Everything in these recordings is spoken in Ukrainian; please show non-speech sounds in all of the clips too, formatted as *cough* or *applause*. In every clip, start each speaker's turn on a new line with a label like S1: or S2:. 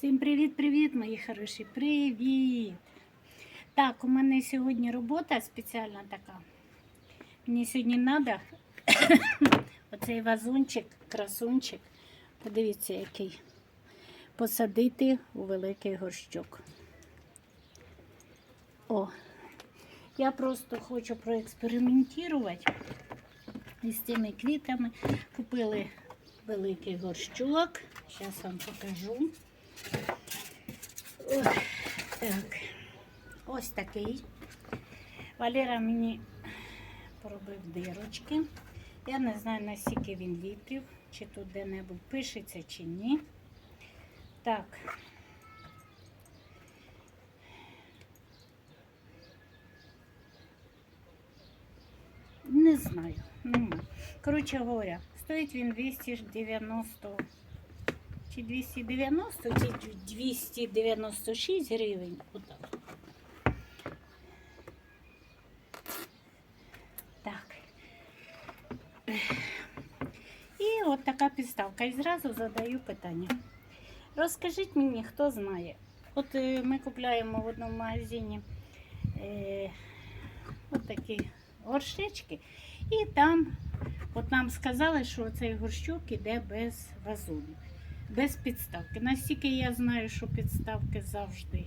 S1: Всім привіт-привіт, мої хороші. Привіт! Так, у мене сьогодні робота спеціальна така. Мені сьогодні треба *coughs* оцей вазончик, красунчик. Подивіться, який. Посадити у великий горщок. О, я просто хочу проекспериментувати із цими квітами. Купили великий горщок. Зараз вам покажу. Так. Ось такий. Валера мені поробив дирочки. Я не знаю, наскільки він літрів, чи тут де-небудь пишеться, чи ні. Так. Не знаю. Коротше говоря, стоїть він 290 чи 290, чи 296 гривень. Отак. Так. І от така підставка. І зразу задаю питання. Розкажіть мені, хто знає. От е, ми купляємо в одному магазині е, от такі горшечки, і там от нам сказали, що цей горщок іде без вазону, без підставки. Настільки я знаю, що підставки завжди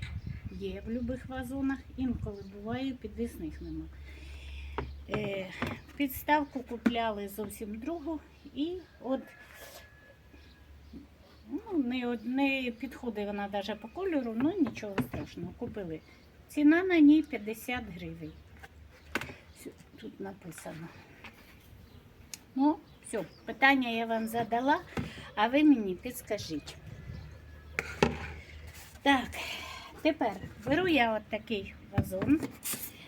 S1: є в будь-яких вазонах, інколи буває, підвісних нема. Е, підставку купляли зовсім другу і от ну, не, не підходить вона навіть по кольору, ну нічого страшного, купили. Ціна на ній 50 гривень. Тут написано. Ну, все, питання я вам задала, а ви мені підскажіть. Так, тепер беру я от такий вазон.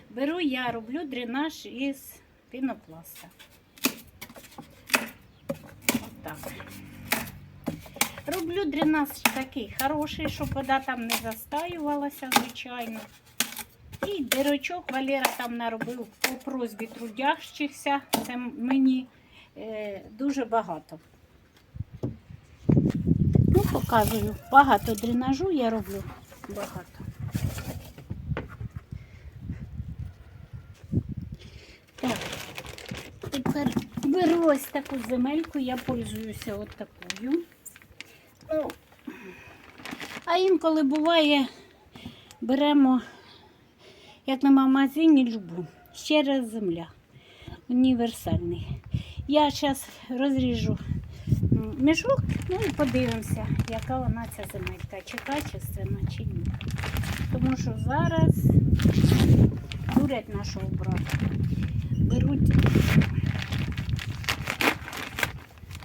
S1: Беру я, роблю дренаж із пінопласта. Отак. Роблю дренаж такий хороший, щоб вода там не застаювалася, звичайно. І дирочок Валера там наробив по просьбі трудящихся. Це мені е, дуже багато. Ну, показую. Багато дренажу я роблю. Багато. Так. Тепер беру ось таку земельку, я пользуюся от такою. Ну, а інколи буває, беремо, як на магазині, любу, ще раз земля. Універсальний. Я зараз розріжу мішок, ну і подивимося, яка вона ця земелька, чи качественна, чи ні. Тому що зараз дурять нашого брата. Беруть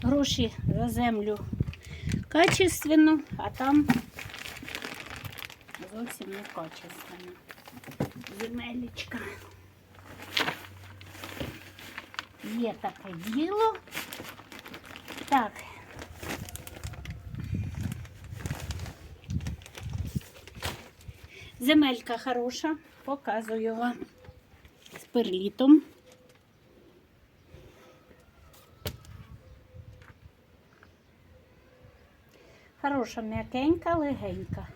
S1: гроші за землю качественно, а там зовсім не качественно. Земелечка. Є таке діло. Так. Земелька хороша, показую вам з перлітом. Хороша, м'якенька, легенька.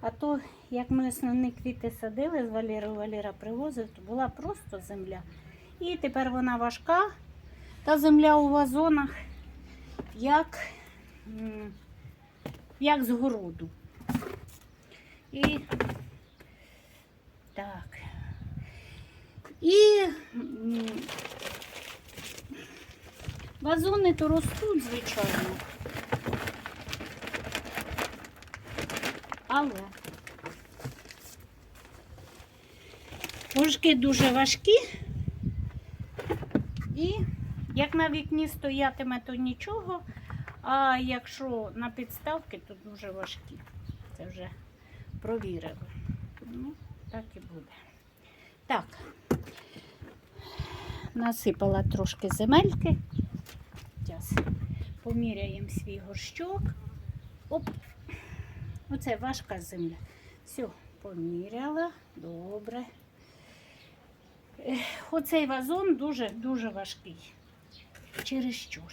S1: А то, як ми основні квіти садили з Валерою, Валера привозив, то була просто земля. І тепер вона важка. Та земля у вазонах, як, як з городу. І так. І вазони то ростуть, звичайно. Але горшки дуже важкі. Як на вікні стоятиме, то нічого. А якщо на підставки, то дуже важкі. Це вже провірили. Ну, так і буде. Так, насипала трошки земельки. Зараз поміряємо свій горщок. Оп. Оце важка земля. Все, поміряла. Добре. Оцей вазон дуже-дуже важкий чересчур.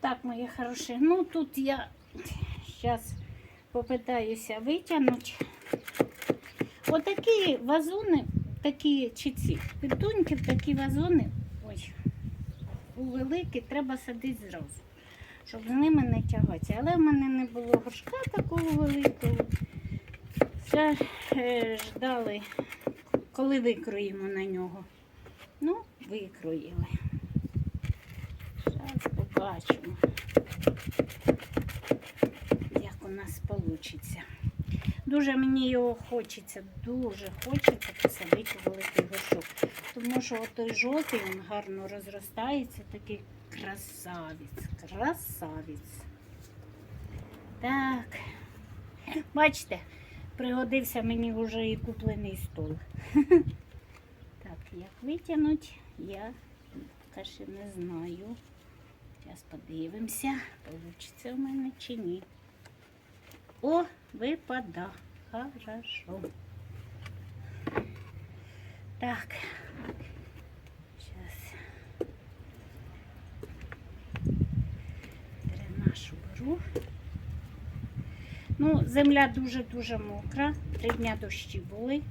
S1: Так, мої хороші, ну тут я зараз попитаюся витягнути. Отакі вазони, такі чи ці петуньки, такі вазони, ой, у великі, треба садити зразу щоб з ними не тягатися. Але в мене не було горшка такого великого. Все е, ждали, коли викроїмо на нього. Ну, викроїли. Зараз побачимо, як у нас вийде. Дуже мені його хочеться, дуже хочеться посадити великий горшок. Тому що той жовтий він гарно розростається, такий красавець, красавець. Так, бачите, пригодився мені вже і куплений стол. *laughs* Так, як витягнути, я поки ще не знаю. Зараз подивимося, вийде у мене чи ні. О, випада. Хорошо. Так. Зараз. Уберу. Ну, земля дуже-дуже мокра. Три дня дощі були.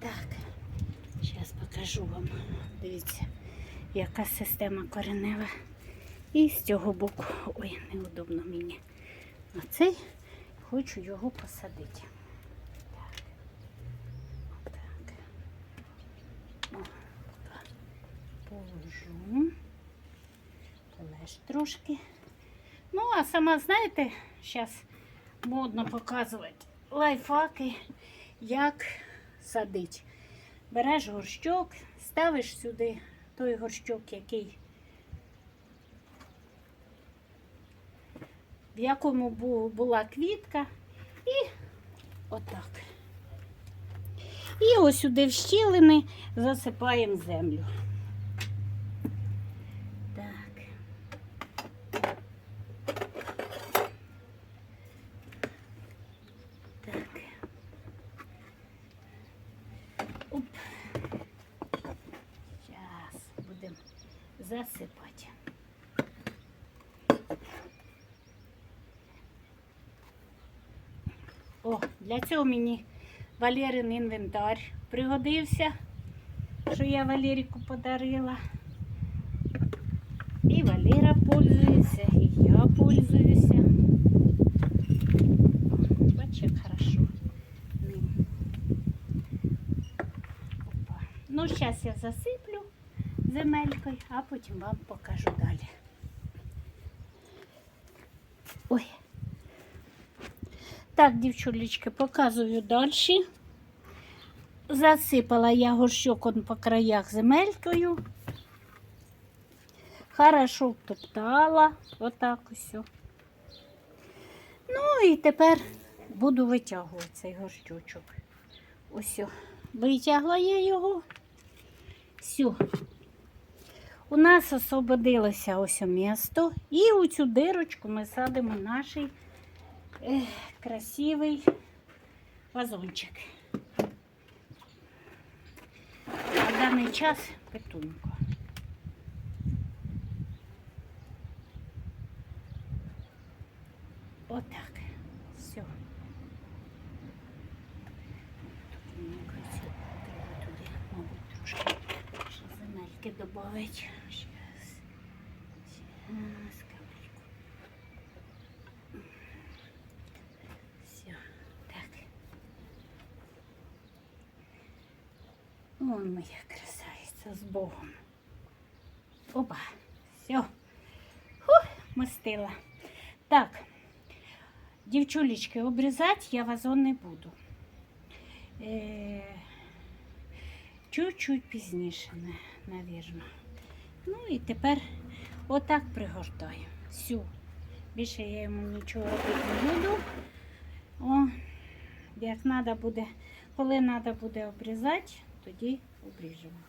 S1: Так, зараз покажу вам. Дивіться, яка система коренева. І з цього боку, ой, неудобно мені. А цей хочу його посадити. Так. Отак. О, положу. Полеж трошки. Ну, а сама, знаєте, зараз модно показувати лайфхаки, як садити. Береш горщок, ставиш сюди той горщок, який в якому була квітка, і отак. І ось сюди в щілини засипаємо землю. Так. Так. Оп. Зараз будемо засипати. О, для цього мені Валерин інвентар пригодився, що я Валеріку подарила. І Валера пользується, і я пользуюся. Бачиш, як хорошо. Опа. Ну, зараз я засиплю земелькою, а потім вам покажу далі. Ой. Так, дівчулечки, показую далі. Засипала я горщок по краях земелькою. Хорошо втоптала. Отак ось. Ну і тепер буду витягувати цей горщочок. Ось. Витягла я його. Все. У нас освободилося ось місто. І у цю дирочку ми садимо наш е, красивий вазончик. На даний час петуньку. Отак. Все. Цю треба туди, мабуть, трошки ще земельки додати. Щас. Щас, капельку. Все, так. Ой, моя красавиця з Богом. Опа, все. Фух, мастила. Так, дівчулечки, обрізати я вазон не буду. Е, Чуть-чуть пізніше, навірно. Ну і тепер отак пригортаю. Всю. Більше я йому нічого робити не буду. О, як треба буде, коли треба буде обрізати, тоді обріжемо.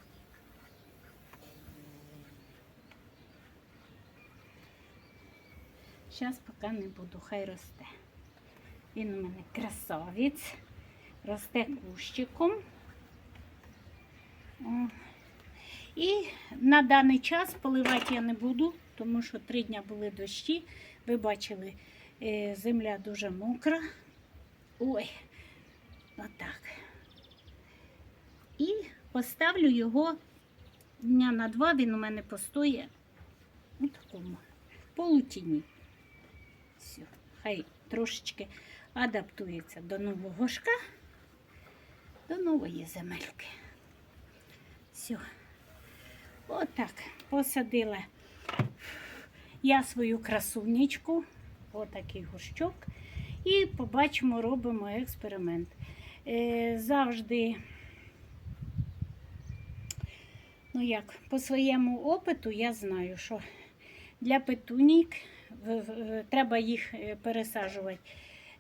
S1: Зараз поки не буду, хай росте. Він у мене красавець, росте кущиком. І на даний час поливати я не буду, тому що три дні були дощі. Ви бачили, е, земля дуже мокра. Ой, отак. І поставлю його дня на два, він у мене постоє у такому полутіні. Все, хай трошечки адаптується до нового горшка, до нової земельки. Все. Отак посадила я свою красунечку, отакий горщок. І побачимо, робимо експеримент. Е, завжди, ну як, по своєму опиту я знаю, що для петунік треба їх е, пересаджувати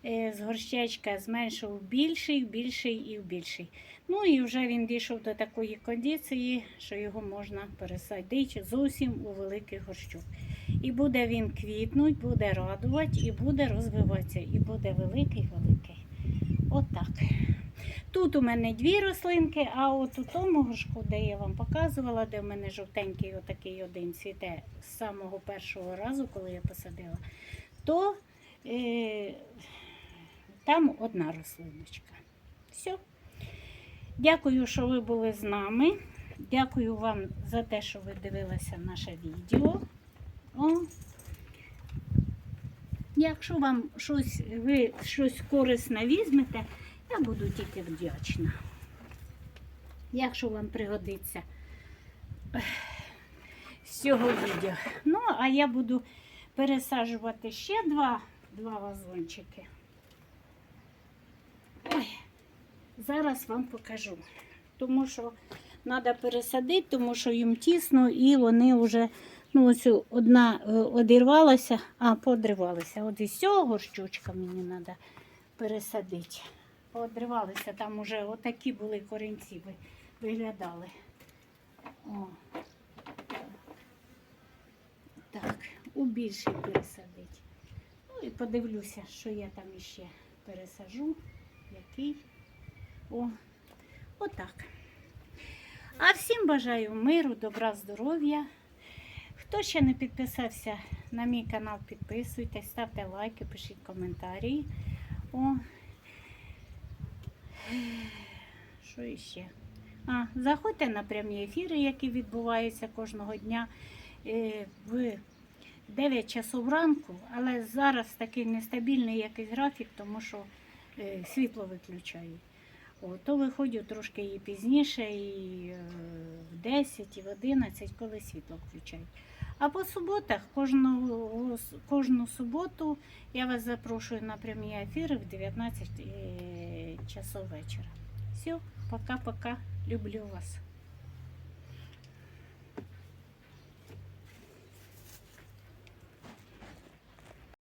S1: е, з горщечка з меншого в більший, в більший і в більший. Ну і вже він дійшов до такої кондиції, що його можна пересадити зовсім у великий горщок. І буде він квітнуть, буде радувати, і буде розвиватися, і буде великий-великий. Отак. Тут у мене дві рослинки, а от у тому горшку, де я вам показувала, де в мене жовтенький отакий один цвіте з самого першого разу, коли я посадила, то е, там одна рослиночка. Все. Дякую, що ви були з нами. Дякую вам за те, що ви дивилися наше відео. О. Якщо вам щось, ви щось корисне візьмете, я буду тільки вдячна. Якщо вам пригодиться з цього відео. Ну, а я буду пересаджувати ще два, два вазончики. Ой, зараз вам покажу. Тому що треба пересадити, тому що їм тісно і вони вже Ну, ось одна е, одірвалася, а подривалася. От із цього горщучка мені треба пересадити. Подривалися, там вже отакі були корінці, ви- виглядали. О. Так, у більший пересадити. Ну і подивлюся, що я там іще пересажу, який. О, отак. А всім бажаю миру, добра, здоров'я. Хто ще не підписався на мій канал, підписуйтесь, ставте лайки, пишіть коментарі. О. Що іще? А, заходьте на прямі ефіри, які відбуваються кожного дня е, в 9 часов ранку, але зараз такий нестабільний якийсь графік, тому що е, світло виключають. То виходжу трошки і пізніше, і е, в 10, і в 11, коли світло включають. А по суботах, кожну, кожну суботу я вас запрошую на прямі ефіри в 19 е, часов вечора. Все, пока-пока. Люблю вас.